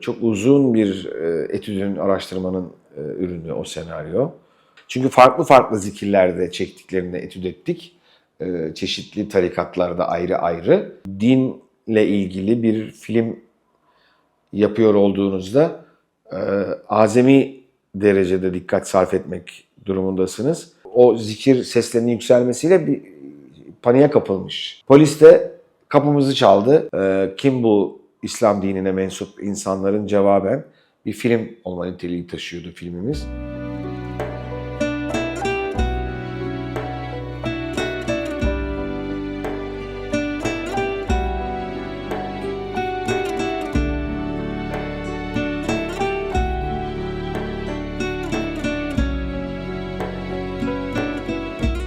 çok uzun bir e, etüdün, araştırmanın e, ürünü o senaryo. Çünkü farklı farklı zikirlerde çektiklerini etüt ettik. E, çeşitli tarikatlarda ayrı ayrı. Dinle ilgili bir film yapıyor olduğunuzda azami derecede dikkat sarf etmek durumundasınız. O zikir seslerinin yükselmesiyle bir paniğe kapılmış. Polis de kapımızı çaldı. Kim bu İslam dinine mensup insanların cevaben bir film olma niteliği taşıyordu filmimiz.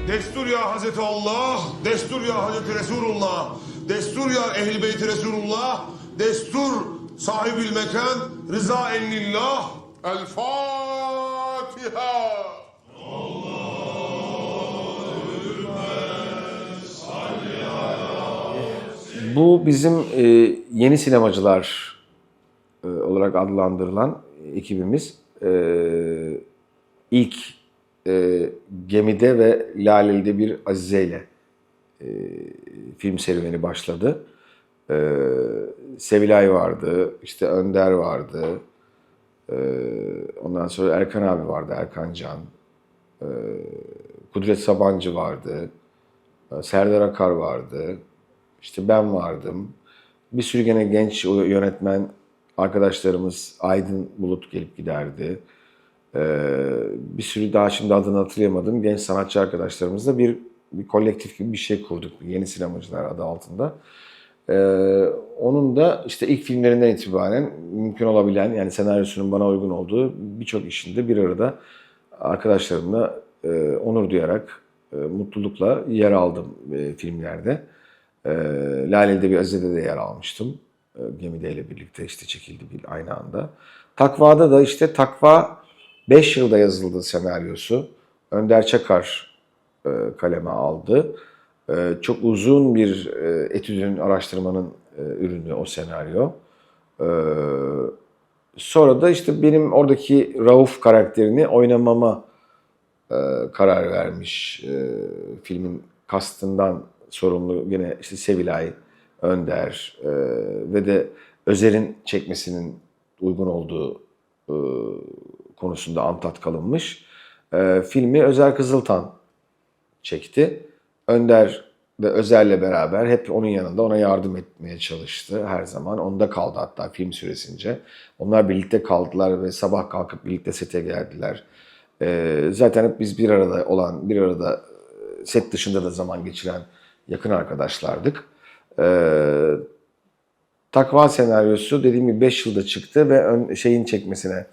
Destur ya Hazreti Allah, destur ya Hazreti Resulullah, destur ya Ehl-i Beyt Resulullah, destur sahibil mekan, rıza ennillah. El Fatiha. Bu bizim e, yeni sinemacılar e, olarak adlandırılan ekibimiz e, ilk e, Gemide ve Laleli'de bir Azize ile e, film serüveni başladı. E, Sevilay vardı, işte Önder vardı, e, ondan sonra Erkan abi vardı, Erkan Can, e, Kudret Sabancı vardı, e, Serdar Akar vardı, işte ben vardım. Bir sürü gene genç yönetmen arkadaşlarımız Aydın Bulut gelip giderdi. Ee, bir sürü daha şimdi adını hatırlayamadım genç sanatçı arkadaşlarımızla bir, bir kolektif gibi bir şey kurduk. Yeni Sinemacılar adı altında. Ee, onun da işte ilk filmlerinden itibaren mümkün olabilen yani senaryosunun bana uygun olduğu birçok işinde bir arada arkadaşlarımla e, onur duyarak, e, mutlulukla yer aldım e, filmlerde. E, Laleli'de bir Azize'de de yer almıştım. E, Gemide ile birlikte işte çekildi bir aynı anda. Takva'da da işte Takva 5 yılda yazıldı senaryosu. Önder Çakar e, kaleme aldı. E, çok uzun bir e, etüdün, araştırmanın e, ürünü o senaryo. E, sonra da işte benim oradaki Rauf karakterini oynamama e, karar vermiş. E, filmin kastından sorumlu yine işte Sevilay, Önder ve de Özer'in çekmesinin uygun olduğu konusunda antat kalınmış. Filmi Özer Kızıltan çekti. Önder ve Özer'le beraber hep onun yanında ona yardım etmeye çalıştı her zaman. Onda kaldı hatta film süresince. Onlar birlikte kaldılar ve sabah kalkıp birlikte sete geldiler. E, zaten hep biz bir arada olan, bir arada e, set dışında da zaman geçiren yakın arkadaşlardık. E, Takva senaryosu dediğim gibi 5 yılda çıktı ve ön, şeyin çekmesine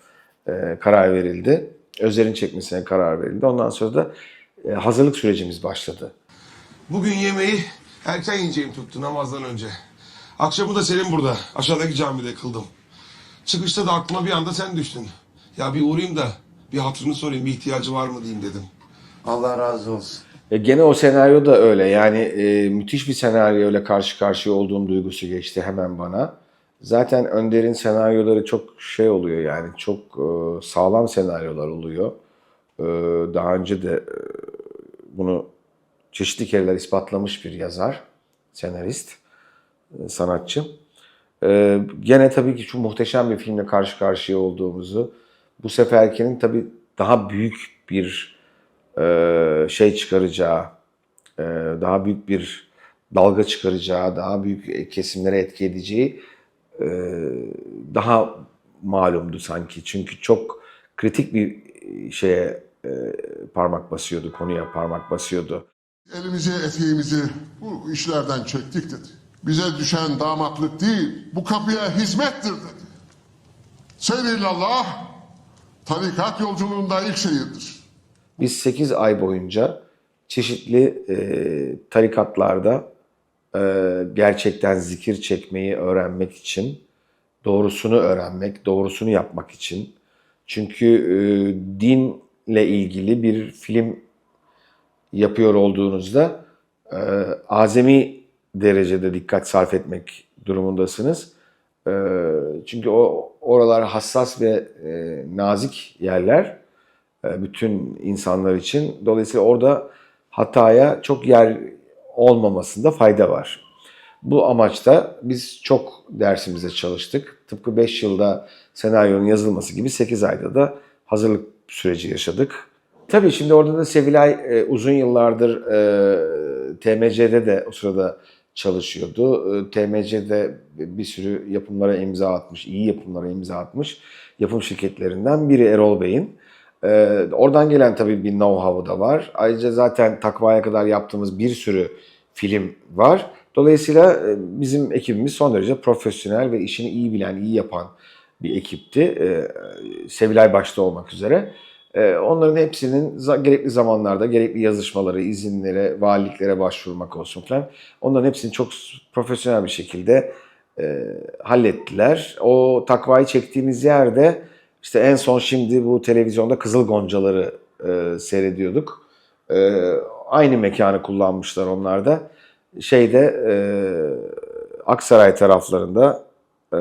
e, karar verildi. Özer'in çekmesine karar verildi. Ondan sonra da e, hazırlık sürecimiz başladı. Bugün yemeği erken yiyeceğim tuttu namazdan önce. Akşamı da senin burada, aşağıdaki camide kıldım. Çıkışta da aklıma bir anda sen düştün. Ya bir uğrayayım da bir hatırını sorayım, bir ihtiyacı var mı diyeyim dedim. Allah razı olsun. E, gene o senaryo da öyle. Yani e, müthiş bir senaryoyla karşı karşıya olduğum duygusu geçti hemen bana. Zaten Önder'in senaryoları çok şey oluyor yani çok e, sağlam senaryolar oluyor. E, daha önce de e, bunu çeşitli kereler ispatlamış bir yazar, senarist, e, sanatçı. E, gene tabii ki şu muhteşem bir filmle karşı karşıya olduğumuzu, bu seferkinin tabii daha büyük bir e, şey çıkaracağı, e, daha büyük bir dalga çıkaracağı, daha büyük kesimlere etki edeceği e, daha malumdu sanki. Çünkü çok kritik bir şeye e, parmak basıyordu, konuya parmak basıyordu. Elimizi eteğimizi bu işlerden çektik dedi. Bize düşen damatlık değil, bu kapıya hizmettir dedi. Seyrillallah, tarikat yolculuğunda ilk şehirdir. Biz 8 ay boyunca çeşitli e, tarikatlarda e, gerçekten zikir çekmeyi öğrenmek için, doğrusunu öğrenmek, doğrusunu yapmak için. Çünkü e, dinle ilgili bir film yapıyor olduğunuzda e, azami derecede dikkat sarf etmek durumundasınız. E, çünkü o oralar hassas ve e, nazik yerler e, bütün insanlar için. Dolayısıyla orada hataya çok yer olmamasında fayda var. Bu amaçta biz çok dersimize çalıştık. Tıpkı 5 yılda senaryonun yazılması gibi 8 ayda da hazırlık süreci yaşadık. Tabii şimdi orada da Sevilay e, uzun yıllardır e, TMC'de de o sırada çalışıyordu. E, TMC'de bir sürü yapımlara imza atmış, iyi yapımlara imza atmış yapım şirketlerinden biri Erol Bey'in. E, oradan gelen tabii bir know-how'u da var. Ayrıca zaten takvaya kadar yaptığımız bir sürü film var. Dolayısıyla e, bizim ekibimiz son derece profesyonel ve işini iyi bilen, iyi yapan bir ekipti. E, Sevilay başta olmak üzere. E, Onların hepsinin gerekli zamanlarda gerekli yazışmaları, izinlere, valiliklere başvurmak olsun falan. Onların hepsini çok profesyonel bir şekilde e, hallettiler. O takvayı çektiğimiz yerde işte en son şimdi bu televizyonda Kızıl Goncaları e, seyrediyorduk. E, aynı mekanı kullanmışlar onlar da. Şeyde e, Aksaray taraflarında e,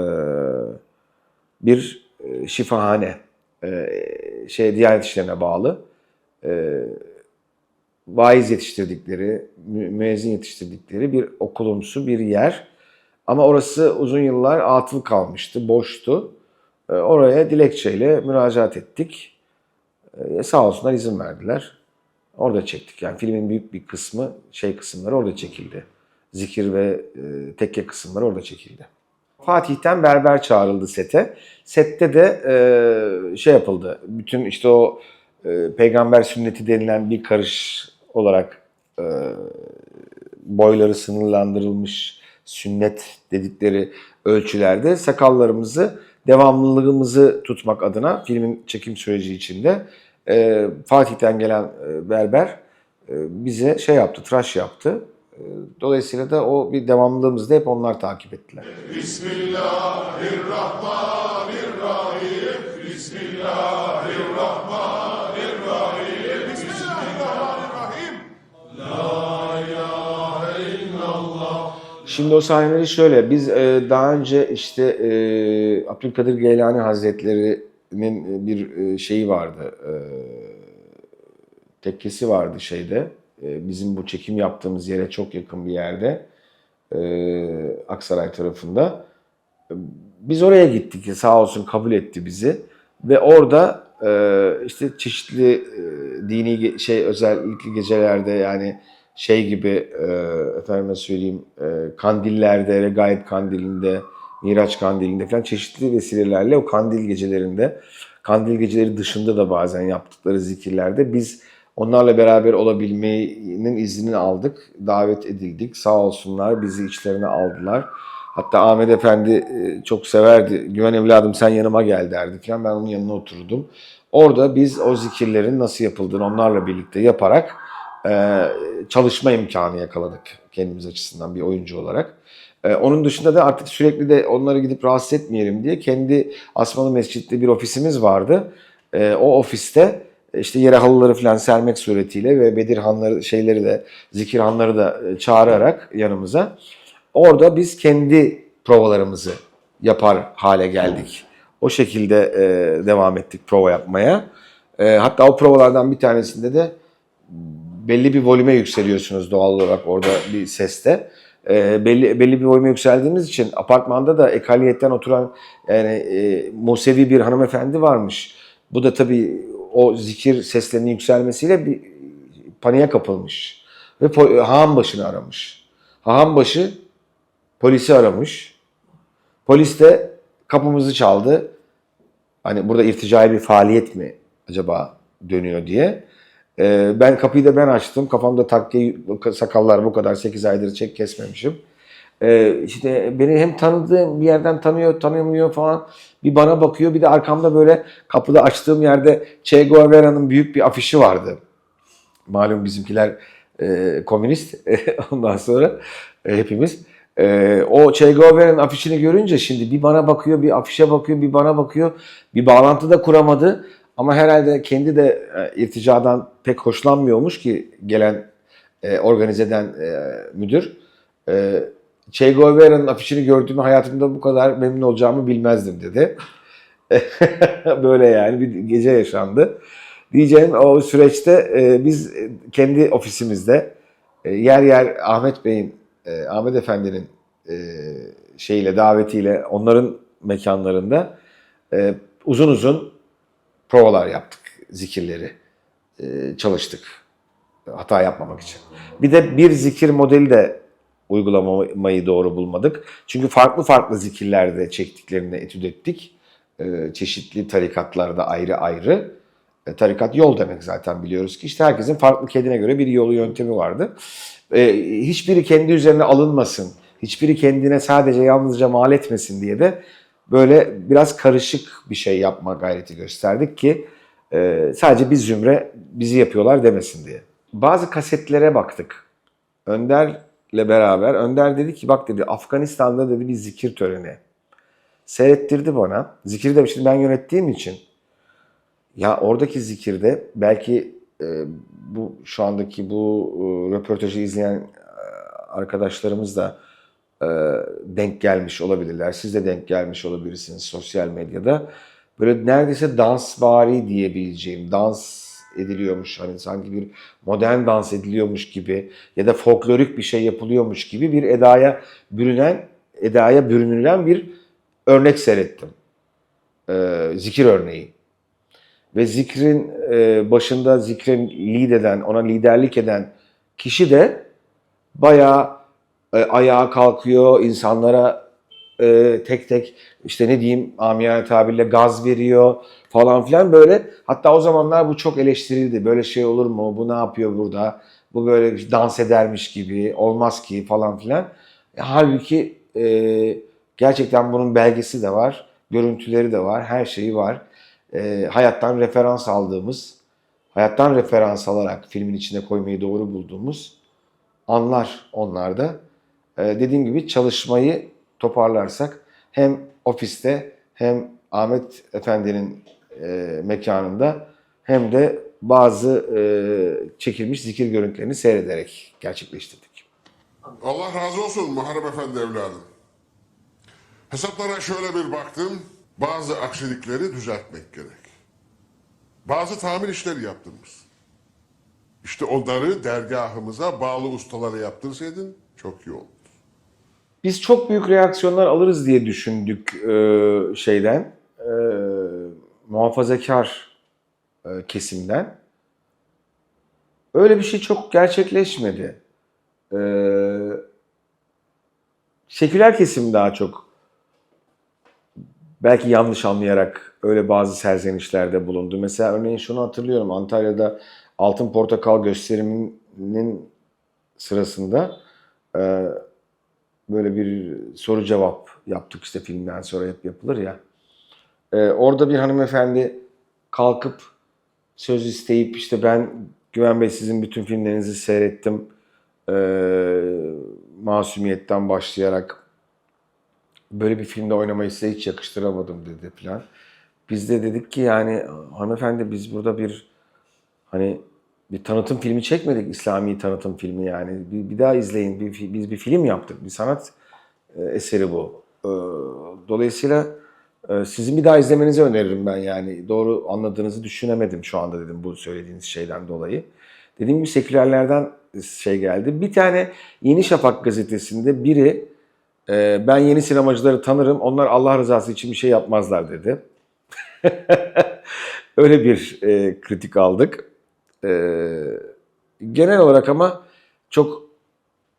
bir e, şifahane e, şey Diyanet İşleri'ne bağlı e, vaiz yetiştirdikleri, mü- müezzin yetiştirdikleri bir okulumsu bir yer. Ama orası uzun yıllar atıl kalmıştı, boştu. E, oraya dilekçeyle müracaat ettik. E, sağ olsunlar izin verdiler. Orada çektik. Yani filmin büyük bir kısmı, şey kısımları orada çekildi. Zikir ve e, tekke kısımları orada çekildi. Fatih'ten berber çağrıldı sete. Sette de e, şey yapıldı. Bütün işte o e, peygamber sünneti denilen bir karış olarak e, boyları sınırlandırılmış sünnet dedikleri ölçülerde sakallarımızı devamlılığımızı tutmak adına filmin çekim süreci içinde e, Fatih'ten gelen e, berber e, bize şey yaptı, tıraş yaptı. E, Dolayısıyla da o bir devamlılığımızı da hep onlar takip ettiler. Şimdi o sahneleri şöyle, biz e, daha önce işte e, Abdülkadir Geylani Hazretleri'nin bir e, şeyi vardı, tekkesi vardı şeyde, bizim bu çekim yaptığımız yere çok yakın bir yerde, e, Aksaray tarafında. Biz oraya gittik, sağ olsun kabul etti bizi ve orada e, işte çeşitli e, dini şey özellikle gecelerde yani şey gibi efendime söyleyeyim kandillerde, regaib kandilinde, miraç kandilinde falan çeşitli vesilelerle o kandil gecelerinde, kandil geceleri dışında da bazen yaptıkları zikirlerde biz onlarla beraber olabilmenin iznini aldık, davet edildik. Sağ olsunlar bizi içlerine aldılar. Hatta Ahmet Efendi e, çok severdi. Güven evladım sen yanıma gel derdi falan. Ben onun yanına oturdum. Orada biz o zikirlerin nasıl yapıldığını onlarla birlikte yaparak e, çalışma imkanı yakaladık kendimiz açısından bir oyuncu olarak. E, onun dışında da artık sürekli de onları gidip rahatsız etmeyelim diye kendi Asmalı Mescid'de bir ofisimiz vardı. O ofiste işte yere halıları falan sermek suretiyle ve Bedirhanları şeyleri de zikirhanları da e, çağırarak yanımıza orada biz kendi provalarımızı yapar hale geldik. O şekilde e, devam ettik prova yapmaya. E, hatta o provalardan bir tanesinde de belli bir volüme yükseliyorsunuz doğal olarak orada bir seste. E, belli belli bir volüme yükseldiğimiz için apartmanda da ekaliyetten oturan yani e, Musevi bir hanımefendi varmış. Bu da tabii o zikir seslerinin yükselmesiyle bir paniğe kapılmış. Ve haham başını aramış. Haham başı polisi aramış. Polis de kapımızı çaldı. Hani burada irticai bir faaliyet mi acaba dönüyor diye. Ee, ben kapıyı da ben açtım. Kafamda takke sakallar bu kadar 8 aydır çek kesmemişim. Ee, işte beni hem tanıdığım bir yerden tanıyor, tanımıyor falan. Bir bana bakıyor, bir de arkamda böyle kapıda açtığım yerde Che Guevara'nın büyük bir afişi vardı. Malum bizimkiler e, komünist. Ondan sonra e, hepimiz. E, o Che Guevara'nın afişini görünce şimdi bir bana bakıyor, bir afişe bakıyor, bir bana bakıyor. Bir bağlantı da kuramadı. Ama herhalde kendi de e, irticadan pek hoşlanmıyormuş ki gelen e, organizeden e, müdür. E, Che Guevara'nın afişini gördüğümü hayatımda bu kadar memnun olacağımı bilmezdim dedi. Böyle yani bir gece yaşandı. Diyeceğim o süreçte e, biz kendi ofisimizde e, yer yer Ahmet Bey'in, e, Ahmet Efendi'nin e, şeyle davetiyle onların mekanlarında e, uzun uzun provalar yaptık, zikirleri e, çalıştık hata yapmamak için. Bir de bir zikir modeli de uygulamayı doğru bulmadık. Çünkü farklı farklı zikirlerde çektiklerini etüt ettik. E, çeşitli tarikatlarda ayrı ayrı. E, tarikat yol demek zaten biliyoruz ki. işte herkesin farklı kendine göre bir yolu yöntemi vardı. E, hiçbiri kendi üzerine alınmasın. Hiçbiri kendine sadece yalnızca mal etmesin diye de böyle biraz karışık bir şey yapma gayreti gösterdik ki e, sadece biz zümre bizi yapıyorlar demesin diye. Bazı kasetlere baktık. Önder'le beraber. Önder dedi ki bak dedi Afganistan'da dedi bir zikir töreni. Seyrettirdi bana. Zikiri de şimdi ben yönettiğim için ya oradaki zikirde belki e, bu şu andaki bu e, röportajı izleyen e, arkadaşlarımız da e, denk gelmiş olabilirler. Siz de denk gelmiş olabilirsiniz sosyal medyada. Böyle neredeyse dansvari diyebileceğim, dans ediliyormuş hani sanki bir modern dans ediliyormuş gibi ya da folklorik bir şey yapılıyormuş gibi bir edaya bürünen, edaya bürünülen bir örnek seyrettim. E, zikir örneği. Ve zikrin e, başında zikrin lead eden, ona liderlik eden kişi de bayağı e, ayağa kalkıyor, insanlara e, tek tek işte ne diyeyim amiyane tabirle gaz veriyor falan filan böyle. Hatta o zamanlar bu çok eleştirildi. Böyle şey olur mu? Bu ne yapıyor burada? Bu böyle dans edermiş gibi olmaz ki falan filan. E, halbuki e, gerçekten bunun belgesi de var, görüntüleri de var, her şeyi var. E, hayattan referans aldığımız, hayattan referans alarak filmin içine koymayı doğru bulduğumuz anlar onlarda. E, dediğim gibi çalışmayı toparlarsak hem ofiste hem Ahmet Efendi'nin e, mekanında hem de bazı e, çekilmiş zikir görüntülerini seyrederek gerçekleştirdik. Allah razı olsun Muharrem Efendi evladım. Hesaplara şöyle bir baktım. Bazı aksilikleri düzeltmek gerek. Bazı tamir işleri yaptırmış. İşte onları dergahımıza bağlı ustalara yaptırsaydın çok iyi olur. Biz çok büyük reaksiyonlar alırız diye düşündük e, şeyden, e, muhafazakar e, kesimden. Öyle bir şey çok gerçekleşmedi. E, seküler kesim daha çok belki yanlış anlayarak öyle bazı serzenişlerde bulundu. Mesela örneğin şunu hatırlıyorum Antalya'da Altın Portakal gösteriminin sırasında e, böyle bir soru cevap yaptık işte filmden sonra hep yapılır ya. Ee, orada bir hanımefendi kalkıp söz isteyip işte ben Güven Bey sizin bütün filmlerinizi seyrettim. Ee, masumiyetten başlayarak böyle bir filmde oynamayı size hiç yakıştıramadım dedi falan. Biz de dedik ki yani hanımefendi biz burada bir hani bir tanıtım filmi çekmedik İslami tanıtım filmi yani. Bir, bir daha izleyin. Bir, biz bir film yaptık. Bir sanat e, eseri bu. E, dolayısıyla e, sizin bir daha izlemenizi öneririm ben yani. Doğru anladığınızı düşünemedim şu anda dedim bu söylediğiniz şeyden dolayı. Dediğim gibi sekülerlerden şey geldi. Bir tane Yeni Şafak gazetesinde biri ben yeni sinemacıları tanırım. Onlar Allah rızası için bir şey yapmazlar dedi. Öyle bir kritik aldık. Ee, genel olarak ama çok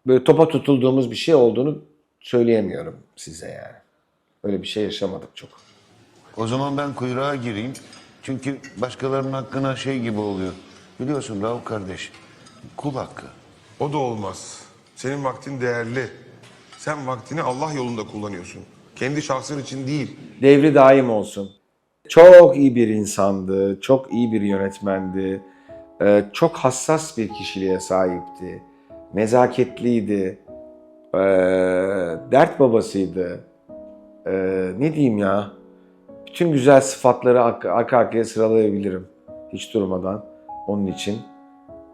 böyle topa tutulduğumuz bir şey olduğunu söyleyemiyorum size yani. Öyle bir şey yaşamadık çok. O zaman ben kuyruğa gireyim. Çünkü başkalarının hakkına şey gibi oluyor. Biliyorsun Rauf kardeş, kul hakkı. O da olmaz. Senin vaktin değerli. Sen vaktini Allah yolunda kullanıyorsun. Kendi şahsın için değil. Devri daim olsun. Çok iyi bir insandı, çok iyi bir yönetmendi. Ee, çok hassas bir kişiliğe sahipti. Nezaketliydi. Ee, dert babasıydı. Ee, ne diyeyim ya? Bütün güzel sıfatları arka arka arkaya sıralayabilirim. Hiç durmadan. Onun için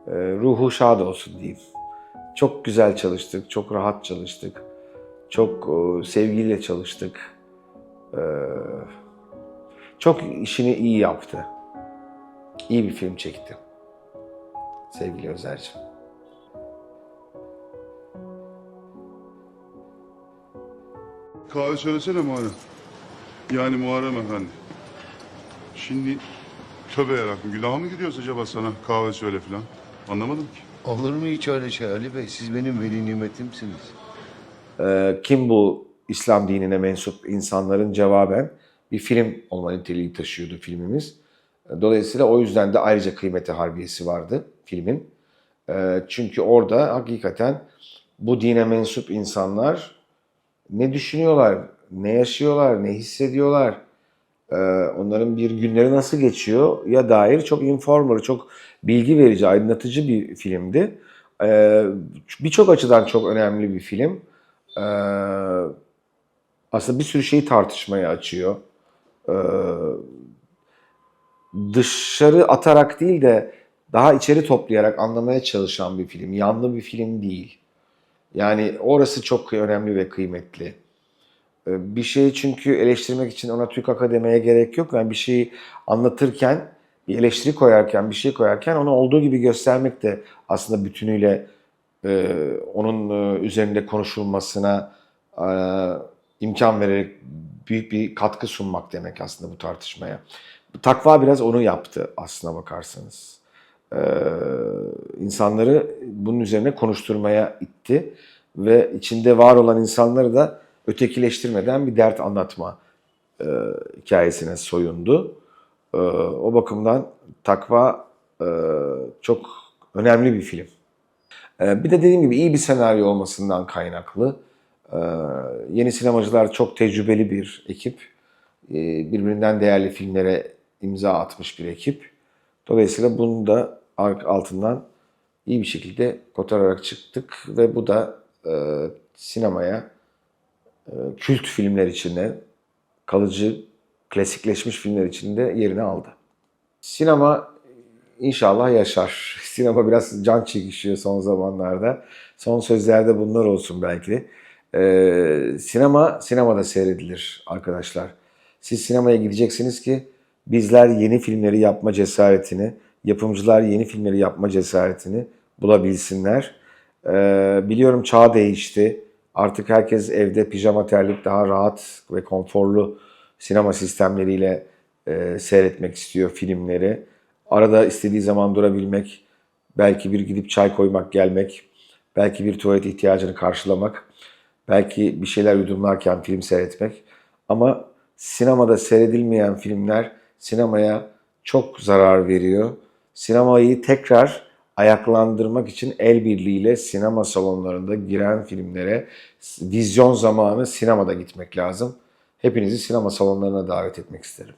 e, ruhu şad olsun diyeyim. Çok güzel çalıştık, çok rahat çalıştık. Çok e, sevgiyle çalıştık. Çok işini iyi yaptı. İyi bir film çekti. Sevgili Özer'cim. Kahve söylesene Muharrem. Yani Muharrem Efendi. Şimdi tövbe yarabbim günaha mı gidiyoruz acaba sana kahve söyle falan? Anlamadım ki. Olur mu hiç öyle şey Ali Bey? Siz benim veli nimetimsiniz. Ee, kim bu İslam dinine mensup insanların cevaben bir film olma niteliği taşıyordu filmimiz. Dolayısıyla o yüzden de ayrıca kıymeti harbiyesi vardı filmin. Ee, çünkü orada hakikaten bu dine mensup insanlar ne düşünüyorlar, ne yaşıyorlar, ne hissediyorlar, ee, onların bir günleri nasıl geçiyor ya dair çok informer, çok bilgi verici, aydınlatıcı bir filmdi. Ee, Birçok açıdan çok önemli bir film. Ee, aslında bir sürü şeyi tartışmaya açıyor. Ee, dışarı atarak değil de daha içeri toplayarak anlamaya çalışan bir film. Yanlı bir film değil. Yani orası çok önemli ve kıymetli. Ee, Bir şeyi çünkü eleştirmek için ona Türk Akademi'ye gerek yok. Yani bir şeyi anlatırken, bir eleştiri koyarken, bir şey koyarken onu olduğu gibi göstermek de aslında bütünüyle e, onun e, üzerinde konuşulmasına e, imkan vererek büyük bir katkı sunmak demek aslında bu tartışmaya. Takva biraz onu yaptı aslına bakarsanız. Ee, insanları bunun üzerine konuşturmaya itti ve içinde var olan insanları da ötekileştirmeden bir dert anlatma e, hikayesine soyundu. E, o bakımdan Takva e, çok önemli bir film. E, bir de dediğim gibi iyi bir senaryo olmasından kaynaklı. E, yeni sinemacılar çok tecrübeli bir ekip. E, birbirinden değerli filmlere imza atmış bir ekip. Dolayısıyla bunu da altından iyi bir şekilde kotararak çıktık ve bu da e, sinemaya e, kült filmler içinde, kalıcı, klasikleşmiş filmler içinde yerini aldı. Sinema inşallah yaşar. Sinema biraz can çekişiyor son zamanlarda. Son sözlerde bunlar olsun belki. Ee, sinema sinemada seyredilir arkadaşlar. Siz sinemaya gideceksiniz ki bizler yeni filmleri yapma cesaretini, yapımcılar yeni filmleri yapma cesaretini bulabilsinler. Ee, biliyorum çağ değişti. Artık herkes evde pijama terlik daha rahat ve konforlu sinema sistemleriyle e, seyretmek istiyor filmleri. Arada istediği zaman durabilmek, belki bir gidip çay koymak, gelmek, belki bir tuvalet ihtiyacını karşılamak, belki bir şeyler yudumlarken film seyretmek. Ama sinemada seyredilmeyen filmler sinemaya çok zarar veriyor. Sinemayı tekrar ayaklandırmak için el birliğiyle sinema salonlarında giren filmlere vizyon zamanı sinemada gitmek lazım. Hepinizi sinema salonlarına davet etmek isterim.